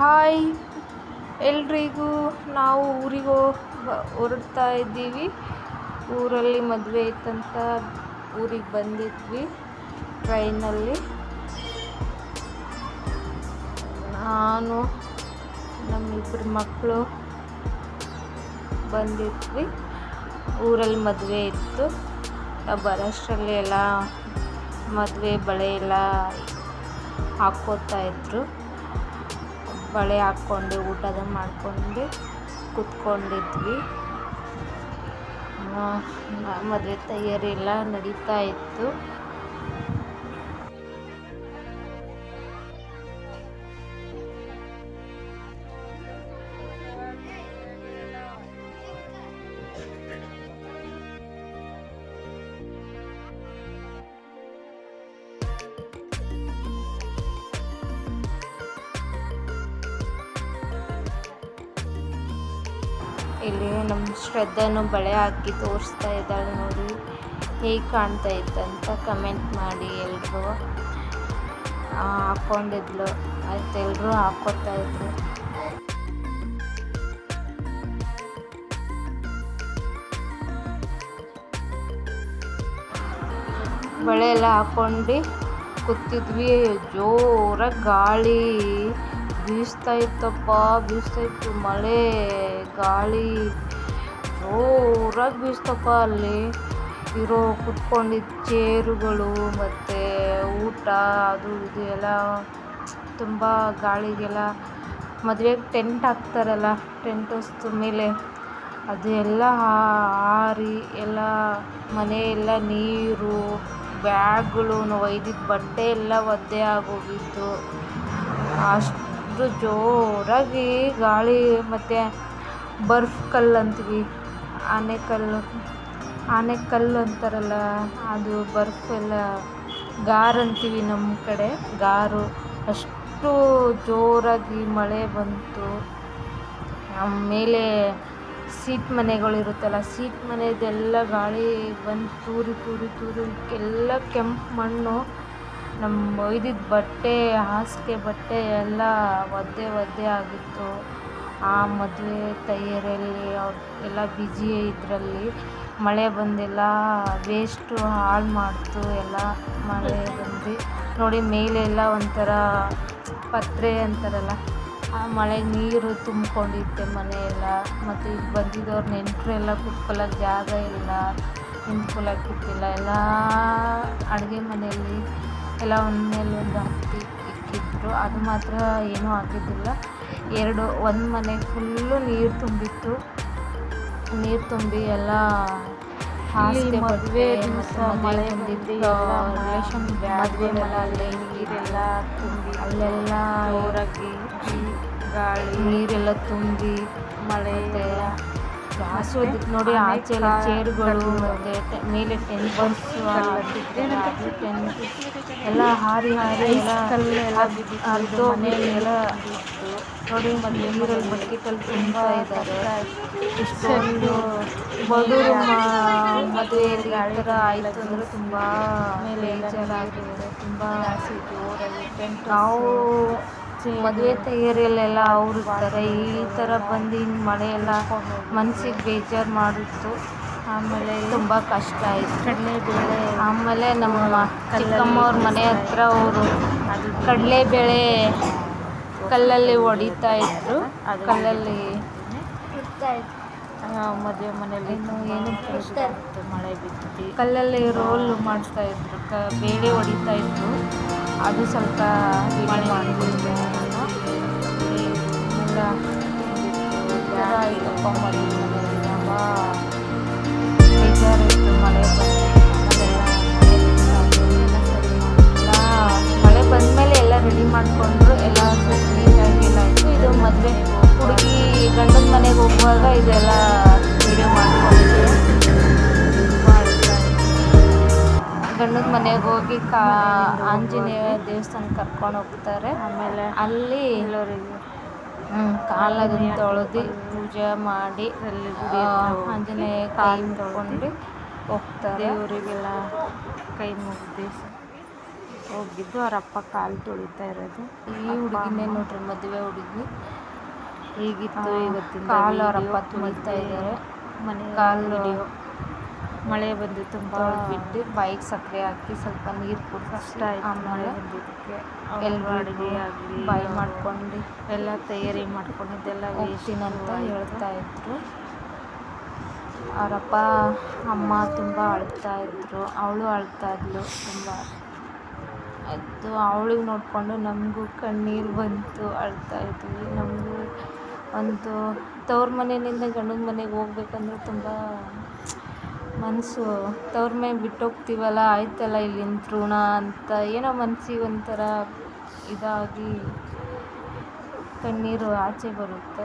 Hi. ಎಲ್ರಿಗೂ ನಾವು ಊರಿಗೆ ಹೊರಡ್ತಾ ಇದ್ದೀವಿ. ಊರಲ್ಲಿ ಮದುವೆ ಇತ್ತಂತ ಊರಿಗೆ ಬಂದಿದ್ವಿ ಟ್ರೈನಲ್ಲಿ. ನಾನು ನಮ್ಮಿಬ್ಬರು ಮಕ್ಕಳು ಬಂದಿದ್ವಿ. ಊರಲ್ಲಿ ಮದುವೆ ಇತ್ತು. ಬರೋಷ್ಟರಲ್ಲಿ ಎಲ್ಲ ಮದುವೆ ಬಳೆ ಎಲ್ಲ ಹಾಕ್ಕೋತಾ ಇದ್ರು. ಬಳೆ ಹಾಕ್ಕೊಂಡು ಊಟದ ಮಾಡ್ಕೊಂಡು ಕುತ್ಕೊಂಡಿದ್ವಿ. ಮದುವೆ ತಯಾರಿ ಎಲ್ಲ ನಡೀತಾ ಇತ್ತು. ಇಲ್ಲಿ ನಮ್ಮ ಶ್ರದ್ಧನು ಬಳೆ ಹಾಕಿ ತೋರಿಸ್ತಾ ಇದ್ದಾಳೆ ನೋಡಿ. ಹೇಗೆ ಕಾಣ್ತಾ ಇತ್ತಂತ ಕಮೆಂಟ್ ಮಾಡಿ ಎಲ್ಲರೂ ಹಾಕ್ಕೊಂಡಿದ್ಲು ಆಯ್ತು ಎಲ್ಲರೂ ಹಾಕ್ಕೊತಾ ಇದ್ರು. ಬಳೆ ಎಲ್ಲ ಹಾಕ್ಕೊಂಡು ಕೂತಿದ್ವಿ. ಜೋರಾಗಿ ಗಾಳಿ. ಬೀಸ್ತಾ ಇತ್ತಪ್ಪ, ಬೀಸ್ತಾ ಇತ್ತು. ಮಳೆ, ಗಾಳಿ, ಜೋರಾಗಿ ಬೀಸ್ತಪ್ಪ ಅಲ್ಲಿ. ಇರೋ ಕುತ್ಕೊಂಡಿದ್ದ ಚೇರುಗಳು ಮತ್ತು ಊಟ, ಅದು ಇದು ಎಲ್ಲ ತುಂಬ ಗಾಳಿಗೆಲ್ಲ ಮದುವೆಗೆ ಟೆಂಟ್ ಹಾಕ್ತಾರಲ್ಲ, ಟೆಂಟ್ ಹೊಸ್ತು ಮೇಲೆ. ಅದು ಎಲ್ಲ ಹಾರಿ ಎಲ್ಲ ಮನೆಯೆಲ್ಲ ನೀರು, ಬ್ಯಾಗ್ಗಳು, ಒಯ್ದಿದ್ದ ಬಟ್ಟೆ ಎಲ್ಲ ಒದ್ದೆ ಆಗೋಗಿತ್ತು. ಅಷ್ಟು ಜೋರಾಗಿ ಗಾಳಿ ಮತ್ತು ಬರ್ಫ್ ಕಲ್ಲು ಅಂತೀವಿ. ಆನೆಕಲ್ಲು ಆನೆಕಲ್ಲು ಅಂತಾರಲ್ಲ, ಅದು ಬರ್ಫ್ ಎಲ್ಲ ಗಾರ್ ಅಂತೀವಿ ನಮ್ಮ ಕಡೆ, ಗಾರು. ಅಷ್ಟು ಜೋರಾಗಿ ಮಳೆ ಬಂತು. ಆಮೇಲೆ ಸೀಟ್ ಮನೆಗಳಿರುತ್ತಲ್ಲ ಸೀಟ್ ಮನೆದೆಲ್ಲ ಗಾಳಿ ಬಂದು ತೂರಿ ತೂರಿ ತೂರಿ ಎಲ್ಲ ಕೆಂಪು ಮಣ್ಣು. ನಮ್ಮ ಒಯ್ದಿದ್ದ ಬಟ್ಟೆ, ಹಾಸಿಗೆ ಬಟ್ಟೆ ಎಲ್ಲ ಒದ್ದೆ ಒದ್ದೆ ಆಗಿತ್ತು. ಆ ಮದುವೆ ತಯಾರಿಯಲ್ಲಿ ಅವ್ರು ಎಲ್ಲ ಬ್ಯುಸಿ ಇದರಲ್ಲಿ. ಮಳೆ ಬಂದೆಲ್ಲ ವೇಸ್ಟು ಹಾಳು ಮಾಡ್ತು ಎಲ್ಲ ಮಳೆ ಬಂದು. ನೋಡಿ ಮೇಲೆಲ್ಲ ಒಂಥರ ಪತ್ರೆ ಅಂತಾರಲ್ಲ, ಆ ಮಳೆ ನೀರು ತುಂಬಿಕೊಂಡಿತ್ತೆ ಮನೆಯೆಲ್ಲ ಮತ್ತು ಈಗ ಬಂದಿದ್ದವ್ರು ನೆಂಟರೆಲ್ಲ ಕುತ್ಕೊಳ್ಳೋಕೆ ಜಾಗ ಇಲ್ಲ ನಿಂತ್ಕೊಳ್ಳೋಕ್ಕಿತ್ತಿಲ್ಲ ಎಲ್ಲ ಅಡುಗೆ ಮನೆಯಲ್ಲಿ ಎಲ್ಲ ಒಂದ್ಮೇಲೆ ಒಂದು ಹತ್ತಿ ಇಟ್ಟಿದ್ರು ಅದು ಮಾತ್ರ ಏನೂ ಆಗಿದ್ದಿಲ್ಲ ಎರಡು ಒಂದು ಮನೆ ಫುಲ್ಲು ನೀರು ತುಂಬಿತ್ತು. ನೀರು ತುಂಬಿ ಎಲ್ಲ ಮದುವೆ ದಿವಸ ಮಳೆ ಬಂದಿದ್ದು ರಿಲೇಷನ್ ಅಲ್ಲಿ ಅಲ್ಲಿ ನೀರೆಲ್ಲ ತುಂಬಿ ಅಲ್ಲೆಲ್ಲ ಜೋರಾಗಿ ಗಾಳಿ ನೀರೆಲ್ಲ ತುಂಬಿ ಮಳೆ ನೋಡಿ ಆಚೆ ಚೇರ್ಗಳು ಮತ್ತು ಮೇಲೆ ಟೆಂಟ್ ಟೆಂಟ್ ಎಲ್ಲ ಹಾರಿ ಹಾರಿ ಎಲ್ಲ ಕಲ್ಲೆಲ್ಲ ಅರ್ಧೋಗಿದೆಲ್ಲ ನೋಡಿ ಮತ್ತು ನೀರಲ್ಲಿ ಬಕೆಟಲ್ಲಿ ತುಂಬ ಇದ್ದಾರೆ. ಇಷ್ಟೊಂದು ಬಡವರು ಮದುವೆಯಲ್ಲಿ ಥರ ಆಯಿತು ಅಂದರೆ ತುಂಬ ಬೇಜಾರಾಗುತ್ತೆ ತುಂಬ ನಾವು ಮದುವೆ ತಯಾರಿಯಲ್ಲೆಲ್ಲ ಅವ್ರು ಇರ್ತಾರೆ. ಈ ಥರ ಬಂದು ಹಿಂಗೆ ಮಳೆ ಎಲ್ಲ ಮನ್ಸಿಗೆ ಬೇಜಾರು ಮಾಡಿತ್ತು. ಆಮೇಲೆ ತುಂಬ ಕಷ್ಟ ಆಯಿತು. ಕಡಲೆಬೇಳೆ ಆಮೇಲೆ ನಮ್ಮ ಚಿಕ್ಕಮ್ಮವ್ರ ಮನೆ ಹತ್ರ ಅವರು ಕಡಲೆಬೇಳೆ ಕಲ್ಲಲ್ಲಿ ಹೊಡಿತಾ ಇದ್ರು. ಕಲ್ಲಲ್ಲಿ ಮದುವೆ ಮನೆಯಲ್ಲಿ ಏನು ಮಳೆ ಬಿದ್ದು ಕಲ್ಲಲ್ಲಿ ರೋಲ್ ಮಾಡ್ತಾ ಇದ್ರು. ಕ ಬೇಳೆ ಹೊಡಿತಾ ಇದ್ರು. ಅದು ಸ್ವಲ್ಪ ಮಳೆ ಮಾಡಿದ್ರು. ಮಳೆ ಮನೆಯಲ್ಲಿ ತುಂಬ ಬೇಜಾರಾಯಿತು ಮಳೆ ಬಂದು ಎಲ್ಲ ಮಳೆ ಬಂದಮೇಲೆ ಎಲ್ಲ ರೆಡಿ ಮಾಡಿಕೊಂಡ್ರು ಎಲ್ಲ ನೀಟಾಗಿ ಎಲ್ಲ ಆಯಿತು ಇದು ಮದುವೆ ಹುಡುಗಿ ಗಂಡನ ಮನೆಗೆ ಹೋಗುವಾಗ ಇದೆಲ್ಲ ವಿಡಿಯೋ ಮಾಡ್ಕೊಂಡಿದ್ದೆ ಗಂಡನ ಮನೆಗೆ ಹೋಗಿ ಕಾ ಆಂಜನೇಯ ದೇವಸ್ಥಾನ ಕರ್ಕೊಂಡು ಹೋಗ್ತಾರೆ. ಆಮೇಲೆ ಅಲ್ಲಿ ಎಲ್ಲರಿಗೆ. ಕಾಲದನ್ನ ತೊಳೆದು ಪೂಜೆ ಮಾಡಿ ಆಂಜನೇಯ ಕಾಲ್ ಕಾಲು ತೊಳ್ಕೊಂಡು ಹೋಗ್ತಾರೆ. ದೇವರಿಗೆಲ್ಲ ಕೈ ಮುಗ್ದು ಹೋಗಿದ್ದು ಅವ್ರ ಅಪ್ಪ ಕಾಲು ತೊಳಿತಾ ಇರೋದು. ಈ ಹುಡುಗಿನೇ ನೋಡ್ರಿ ಮದುವೆ ಹುಡುಗಿ. ಹೀಗಿತ್ತು ಇವತ್ತಿನ ಕಾಲು ಅವರಪ್ಪ ತುಳಿತಾ ಇದ್ದಾರೆ. ಮನೆ ಕಾಲು ಮಳೆ ಬಂದು ತುಂಬ ಬಿಟ್ಟು ಬಾಯಿಗೆ ಸಕ್ಕರೆ ಹಾಕಿ ಸ್ವಲ್ಪ ನೀರು ಆಯ್ತು ಮಳೆ ಆಮೇಲೆ ಬಂದಿದ್ದಕ್ಕೆ ಎಲ್ರೂ ಅಡುಗೆ ಆಗಲಿ ಬಾಯಿ ಮಾಡ್ಕೊಂಡು ಎಲ್ಲ ತಯಾರಿ ಮಾಡ್ಕೊಂಡಿದ್ದೆಲ್ಲ ವೇಸ್ಟಿನಂತ ವೇಸ್ಟ್ ಹೇಳ್ತಾ ಇದ್ರು. ಅವರಪ್ಪ ಅಮ್ಮ ತುಂಬ ಅಳ್ತಾ ಇದ್ರು. ಅವಳು ಅಳ್ತಾ ಇದ್ಲು ತುಂಬ. ಅದು ಅವಳಿಗೆ ನೋಡಿಕೊಂಡು ನಮಗೂ ಕಣ್ಣೀರು ಬಂತು ಅಳ್ತಾ ಇದ್ವಿ. ನಮಗೂ ಒಂದು ತವ್ರ ಮನೆಯಿಂದ ಗಂಡನ ಮನೆಗೆ ಹೋಗ್ಬೇಕಂದ್ರೆ ತುಂಬ ಮನಸ್ಸು ತವ್ರ ಮೇಲೆ ಬಿಟ್ಟು ಹೋಗ್ತೀವಲ್ಲ ಆಯ್ತಲ್ಲ ಇಲ್ಲಿ ಋಣ ಅಂತ. ಏನೋ ಮನಸ್ಸಿಗೆ ಒಂಥರ ಇದಾಗಿ ಕಣ್ಣೀರು ಆಚೆ ಬರುತ್ತೆ.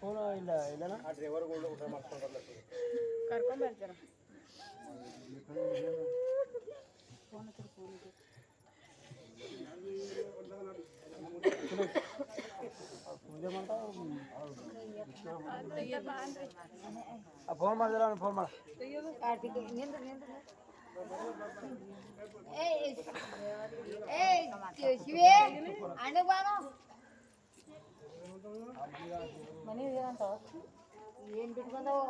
ಫೋನ್ ಇಲ್ಲ ಇಲ್ಲ ಆ ಡ್ರೈವರ್ಗಳು ಊಟ ಮಾಡ್ಕೊಂಡ್ರಲ್ಲ ಪೂಜೆ ಮಾಡ್ತಾ ಫೋನ್ ಮಾಡಿದ್ರೆ ಅವ್ನು ಫೋನ್ ಮಾಡ ಮನೆ ಏನು ಬಿಟ್ಟು ಬಂದವು